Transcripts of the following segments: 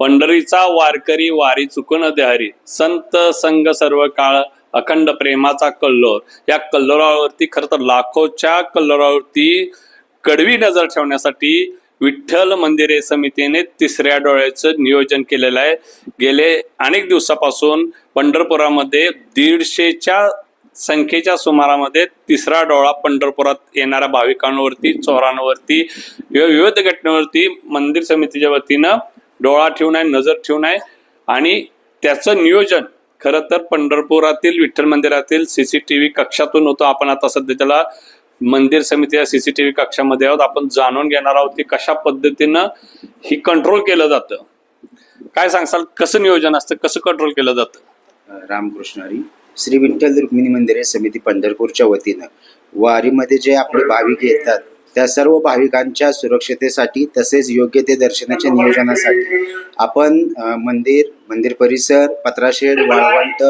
पंढरीचा वारकरी वारी चुकून देहारी संत संघ सर्व काळ अखंड प्रेमाचा कल्लोर या कल्लोरावरती खरं तर लाखोच्या कल्लोरावरती कडवी नजर ठेवण्यासाठी विठ्ठल मंदिरे समितीने तिसऱ्या डोळ्याचं नियोजन केलेलं आहे. गेले अनेक दिवसापासून पंढरपुरामध्ये दीडशेच्या संख्येच्या सुमारामध्ये तिसरा डोळा पंढरपुरात येणाऱ्या भाविकांवरती चोरांवरती विविध घटनेवरती मंदिर समितीच्या वतीनं डोळा ठेवून आहे नजर ठेवून आहे आणि त्याचं नियोजन खरं तर पंढरपुरातील विठ्ठल मंदिरातील सीसीटीव्ही कक्षातून होतं. आपण आता सध्या त्याला मंदिर समितीच्या सीसीटीव्ही कक्षामध्ये आहोत. आपण जाणून घेणार आहोत की कशा पद्धतीनं ही कंट्रोल केलं जातं. काय सांगसाल? कसं नियोजन असतं? कसं कंट्रोल केलं जातं? रामकृष्ण हरी श्री विठ्ठल रुक्मिणी मंदिर समिती पंढरपूरच्या वतीनं वारीमध्ये जे आपले भाविक येतात त्या सर्व भाविकांच्या सुरक्षतेसाठी तसेच योग्य ते दर्शनाच्या नियोजनासाठी आपण मंदिर मंदिर परिसर पत्राशेड वाळवंट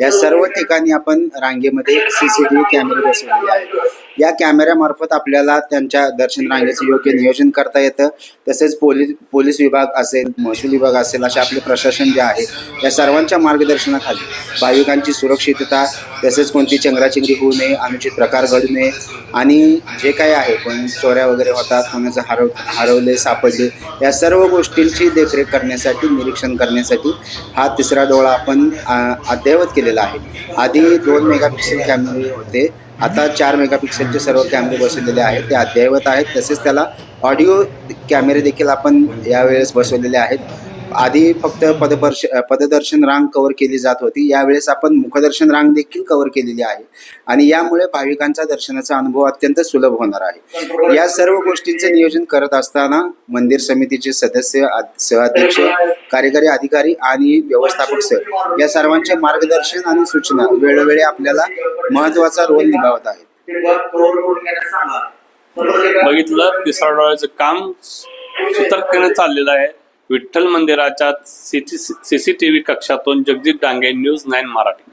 या सर्व ठिकाणी आपण रांगेमध्ये सी सी टी व्ही कॅमेरे बसवलेले आहेत या कॅमेऱ्यामार्फत आपल्याला त्यांच्या दर्शन रांगेचं योग्य नियोजन करता येतं. तसेच पोलीस पोलीस विभाग असेल महसूल विभाग असेल असे आपले प्रशासन जे आहे या सर्वांच्या मार्गदर्शनाखाली भाविकांची सुरक्षितता तसेच कोणती चंगराचिंगरी होऊ नये अनुचित प्रकार घडू नये आणि जे काही आहे पण चोऱ्या वगैरे होतात कोणाचं हरव हरवले सापडले या सर्व गोष्टींची देखरेख करण्यासाठी निरीक्षण करण्यासाठी हा तिसरा डोळा आपण अद्ययावत केलेला आहे. आधी दोन मेगापिक्सेल कॅमेरे होते. आता चार मेगापिक्सेलचे सर्व कॅमेरे बसवलेले आहेत ते अद्ययावत आहेत. तसेच त्याला ऑडिओ कॅमेरे देखील आपण यावेळेस बसवलेले आहेत. आधी फक्त पदपर्श पददर्शन रांग कव्हर केली जात होती. यावेळेस आपण मुखदर्शन रांग देखील कव्हर केलेली आहे. आणि यामुळे भाविकांचा दर्शनाचा अनुभव अत्यंत सुलभ होणार आहे. या सर्व गोष्टींचे नियोजन करत असताना मंदिर समितीचे सदस्य सहअध्यक्ष कार्यकारी अधिकारी आणि व्यवस्थापक सर या सर्वांचे मार्गदर्शन आणि सूचना वेळोवेळी आपल्याला महत्त्वाचा रोल निभावत आहेत. बघितलं तिसरा डोळ्याचं काम सुतर्कने चाललेलं आहे. विठ्ठल मंदिराच्या सीसीटीव्ही कक्षातून जगदीप डांगे न्यूज नाईन मराठी.